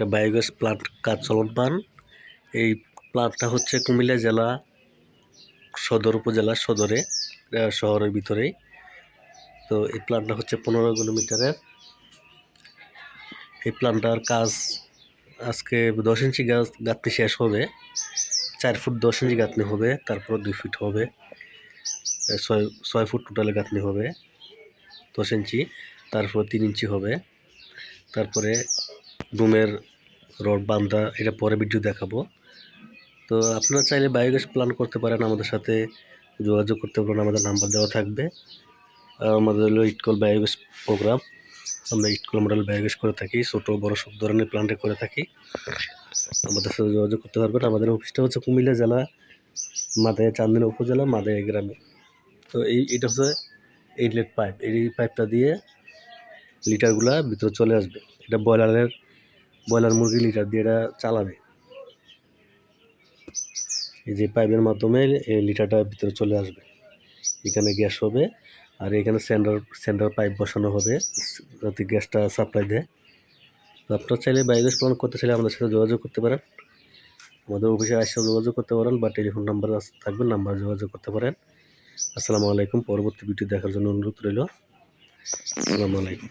একটা biogas plant কাজ চলমান এই প্লান্টটা হচ্ছে কুমিল্লা জেলা সদর উপজেলা সদরে শহরের ভিতরেই তো এই প্ল্যানটা হচ্ছে পনেরো কিলোমিটারের এই প্ল্যানটার কাজ আজকে দশ ইঞ্চি গাছ গাঁথনি শেষ হবে। চার ফুট দশ ইঞ্চি গাঁথনি হবে, তারপর দুই ফিট হবে। ছয় ছয় ফুট টোটালে গাঁথনি হবে, দশ ইঞ্চি। তারপর তিন ইঞ্চি হবে। তারপরে রুমের রড বান্ধা, এটা পরে ভিডিও দেখাবো। তো আপনারা চাইলে বায়োগ্যাস প্ল্যান করতে পারেন, আমাদের সাথে যোগাযোগ করতে পারেন, আমাদের নাম্বার দেওয়া থাকবে। আমাদের হলো ইটকল বায়োগ্যাস প্রোগ্রাম আমরা ইটকল মডেল বায়োগ্যাস করে থাকি, ছোটো, বড় সব ধরনের প্ল্যান্টে করে থাকি। আমাদের সাথে যোগাযোগ করতে পারবেন। আমাদের অফিসটা হচ্ছে কুমিল্লা জেলা মাদায় চান্দিনা উপজেলা মাদায় গ্রামে। তো এই, এটা হচ্ছে এইটলেট পাইপ এই পাইপটা দিয়ে লিটারগুলা ভিতরে চলে আসবে। এটা ব্রয়লারের ব্রয়লার মুরগি লিটার দিয়ে এটা চালাবে। এই যে পাইপের মাধ্যমে এই লিটারটা ভিতরে চলে আসবে। এখানে গ্যাস হবে আর এখানে সেন্টার সেন্টার পাইপ বসানো হবে যাতে গ্যাসটা সাপ্লাই দেয়। আপনারা চাইলে বায়োগ্যাস প্ল্যান করতে চাইলে আমাদের সাথে যোগাযোগ করতে পারেন। আমাদের অফিসে আসে যোগাযোগ করতে পারেন বা টেলিফোন নাম্বার থাকবে নাম্বার যোগাযোগ করতে পারেন। আসসালামু আলাইকুম, পরবর্তী ভিডিও দেখার জন্য অনুরোধ রইল। আসসালামু আলাইকুম।